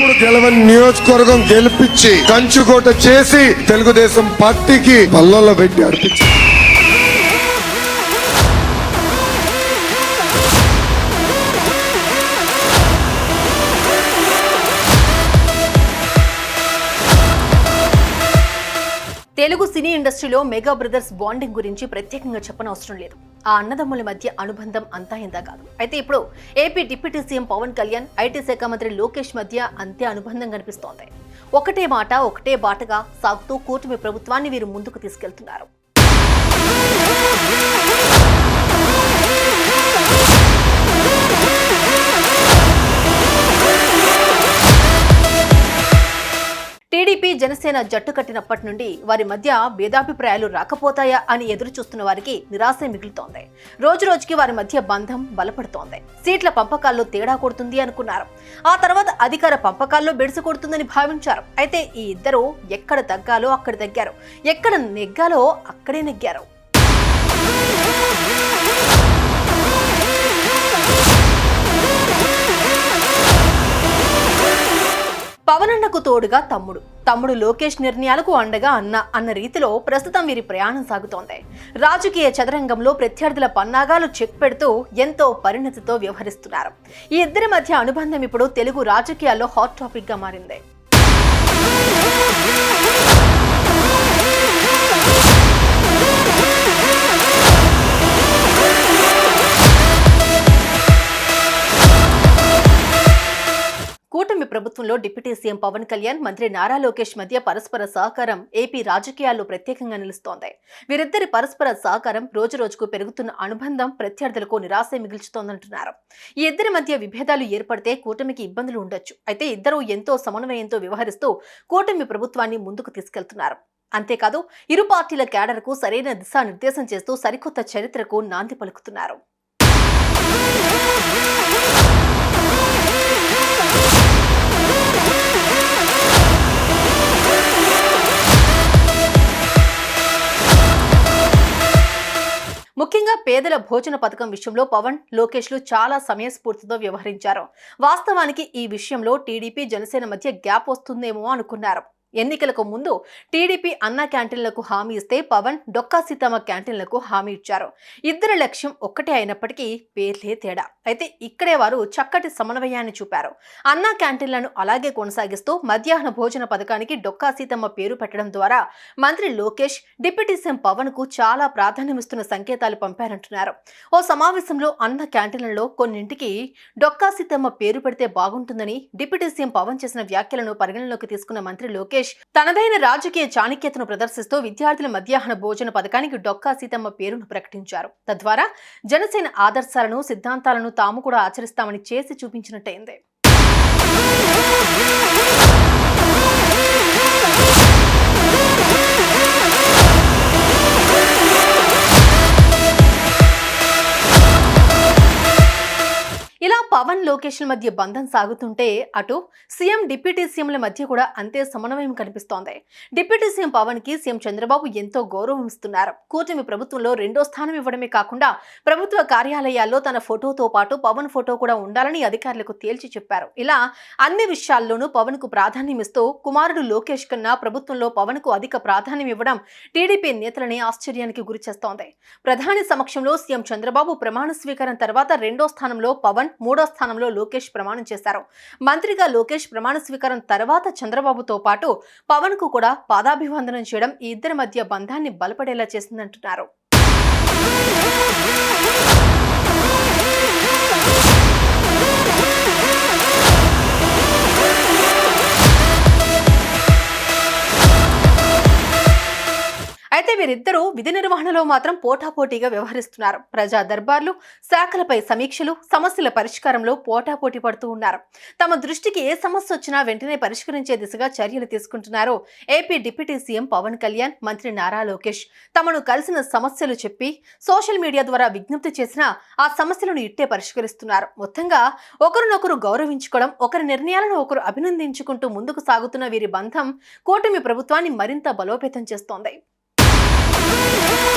ఎప్పుడు గెలవని నియోజకవర్గం గెలిపించి కంచుకోట చేసి తెలుగుదేశం పార్టీకి పల్లల్లో పెట్టి అర్పించి తెలుగు సినీ ఇండస్ట్రీలో మెగా బ్రదర్స్ బాండింగ్ గురించి ప్రత్యేకంగా చెప్పనవసరం లేదు. ఆ అన్నదమ్ముల మధ్య అనుబంధం అంతా ఇంత కాదు. అయితే ఇప్పుడు AP deputy CM Pawan Kalyan IT శాఖ మంత్రి లోకేష్ మధ్య అంతే అనుబంధం కనిపిస్తోంది. ఒకటే మాట ఒకటే బాటగా సాగుతూ కూటమి ప్రభుత్వాన్ని వీరు ముందుకు తీసుకెళ్తున్నారు. జనసేన జట్టు కట్టినప్పటి నుండి వారి మధ్య భేదాభిప్రాయాలు రాకపోతాయా అని ఎదురు చూస్తున్న వారికి నిరాశ మిగులుతోంది. రోజు రోజుకి వారి మధ్య బంధం బలపడుతోంది. సీట్ల పంపకాల్లో తేడా కొడుతుంది అనుకున్నారు. ఆ తర్వాత అధికార పంపకాల్లో బెడిసి కొడుతుందని భావించారు. అయితే ఈ ఇద్దరు ఎక్కడ తగ్గాలో అక్కడ తగ్గారు. ఎక్కడ నెగ్గాలో అక్కడే నెగ్గారు. పవనన్నకు తోడుగా తమ్ముడు. తమ్ముడు లోకేష్ నిర్ణయాలకు అండగా అన్న అన్న రీతిలో ప్రస్తుతం వీరి ప్రయాణం సాగుతోంది. రాజకీయ చదరంగంలో ప్రత్యర్థుల పన్నాగాలు చెక్ పెడుతూ ఎంతో పరిణతితో వ్యవహరిస్తున్నారు. ఈ ఇద్దరి మధ్య అనుబంధం ఇప్పుడు తెలుగు రాజకీయాల్లో హాట్ టాపిక్గా మారింది. ప్రభుత్వంలో డిప్యూటీ సీఎం పవన్ కళ్యాణ్ మంత్రి నారా లోకేష్ మధ్య పరస్పర సహకారం ఏపీ రాజకీయాల్లో ప్రత్యేకంగా నిలుస్తోంది. వీరిద్దరి పరస్పర సహకారం రోజురోజుకు పెరుగుతున్న అనుబంధం ప్రత్యర్థులకు నిరాశ మిగిల్చుతోందంటున్నారు. ఈ ఇద్దరి మధ్య విభేదాలు ఏర్పడితే కూటమికి ఇబ్బందులు ఉండొచ్చు. అయితే ఇద్దరూ ఎంతో సమన్వయంతో వ్యవహరిస్తూ కూటమి ప్రభుత్వాన్ని ముందుకు తీసుకెళ్తున్నారు. అంతేకాదు ఇరు పార్టీల క్యాడర్కు సరైన దిశానిర్దేశం చేస్తూ సరికొత్త చరిత్రకు నాంది పలుకుతున్నారు. ముఖ్యంగా పేదల భోజన పథకం విషయంలో పవన్ లోకేష్లు చాలా సమయస్ఫూర్తితో వ్యవహరించారు. వాస్తవానికి ఈ విషయంలో టీడీపీ జనసేన మధ్య గ్యాప్ వస్తుందేమో అనుకున్నారు. ఎన్నికలకు ముందు టీడీపీ అన్న క్యాంటీన్లకు హామీ ఇస్తే పవన్ డొక్కా సీతమ్మ క్యాంటీన్లకు హామీ ఇచ్చారు. ఇద్దరి లక్ష్యం ఒక్కటే అయినప్పటికీ పేర్లే తేడా. అయితే ఇక్కడే వారు చక్కటి సమన్వయాన్ని చూపారు. అన్న క్యాంటీన్లను అలాగే కొనసాగిస్తూ మధ్యాహ్న భోజన పథకానికి డొక్కా సీతమ్మ పేరు పెట్టడం ద్వారా మంత్రి లోకేష్ డిప్యూటీ సీఎం పవన్కు చాలా ప్రాధాన్యమిస్తున్న సంకేతాలు పంపారంటున్నారు. ఓ సమావేశంలో అన్న క్యాంటీన్లలో కొన్నింటికి డొక్కా సీతమ్మ పేరు పెడితే బాగుంటుందని డిప్యూటీ సీఎం పవన్ చేసిన వ్యాఖ్యలను పరిగణలోకి తీసుకున్న మంత్రి లోకేష్ తనదైన రాజకీయ చాణక్యతను ప్రదర్శిస్తూ విద్యార్థుల మధ్యాహ్న భోజన పథకానికి డొక్కా సీతమ్మ పేరును ప్రకటించారు. తద్వారా జనసేన ఆదర్శాలను సిద్ధాంతాలను తాము కూడా ఆచరిస్తామని చేసి చూపించినట్టయింది. పవన్ లోకేష్ల మధ్య బంధం సాగుతుంటే అటు సీఎం డిప్యూటీ సీఎంల మధ్య కూడా అంతే సమన్వయం కనిపిస్తోంది. డిప్యూటీ సీఎం పవన్కి సీఎం చంద్రబాబు ఎంతో గౌరవం ఇస్తున్నారు. కూటమి ప్రభుత్వంలో రెండో స్థానం ఇవ్వడమే కాకుండా ప్రభుత్వ కార్యాలయాల్లో తన ఫోటోతో పాటు పవన్ ఫోటో కూడా ఉండాలని అధికారులకు తేల్చి చెప్పారు. ఇలా అన్ని విషయాల్లోనూ పవన్కు ప్రాధాన్యం ఇస్తూ కుమారుడు లోకేష్ కన్నా ప్రభుత్వంలో పవన్కు అధిక ప్రాధాన్యం ఇవ్వడం టీడీపీ నేతలని ఆశ్చర్యానికి గురిచేస్తోంది ప్రధాని సమక్షంలో సీఎం చంద్రబాబు ప్రమాణ స్వీకారం తర్వాత రెండో స్థానంలో పవన్ మూడో స్థానంలో లోకేష్ ప్రమాణం చేశారు. మంత్రిగా లోకేష్ ప్రమాణ స్వీకారం తర్వాత చంద్రబాబుతో పాటు పవన్కు కూడా పాదాభివందనం చేయడం ఈ ఇద్దరి మధ్య బంధాన్ని బలపడేలా చేసిందంటున్నారు. వీరిద్దరూ విధి నిర్వహణలో మాత్రం పోటాపోటీగా వ్యవహరిస్తున్నారు. ప్రజా దర్బార్లు శాఖలపై సమీక్షలు సమస్యల పరిష్కారంలో పోటాపోటీ పడుతూ ఉన్నారు. తమ దృష్టికి ఏ సమస్య వచ్చినా వెంటనే పరిష్కరించే దిశగా చర్యలు తీసుకుంటున్నారు. AP deputy CM Pawan Kalyan మంత్రి నారా లోకేష్ తమను కలిసిన సమస్యలు చెప్పి సోషల్ మీడియా ద్వారా విజ్ఞప్తి చేసినా ఆ సమస్యలను ఇట్టే పరిష్కరిస్తున్నారు. మొత్తంగా ఒకరినొకరు గౌరవించుకోవడం ఒకరి నిర్ణయాలను ఒకరు అభినందించుకుంటూ ముందుకు సాగుతున్న వీరి బంధం కూటమి ప్రభుత్వాన్ని మరింత బలోపేతం చేస్తోంది. Thank you.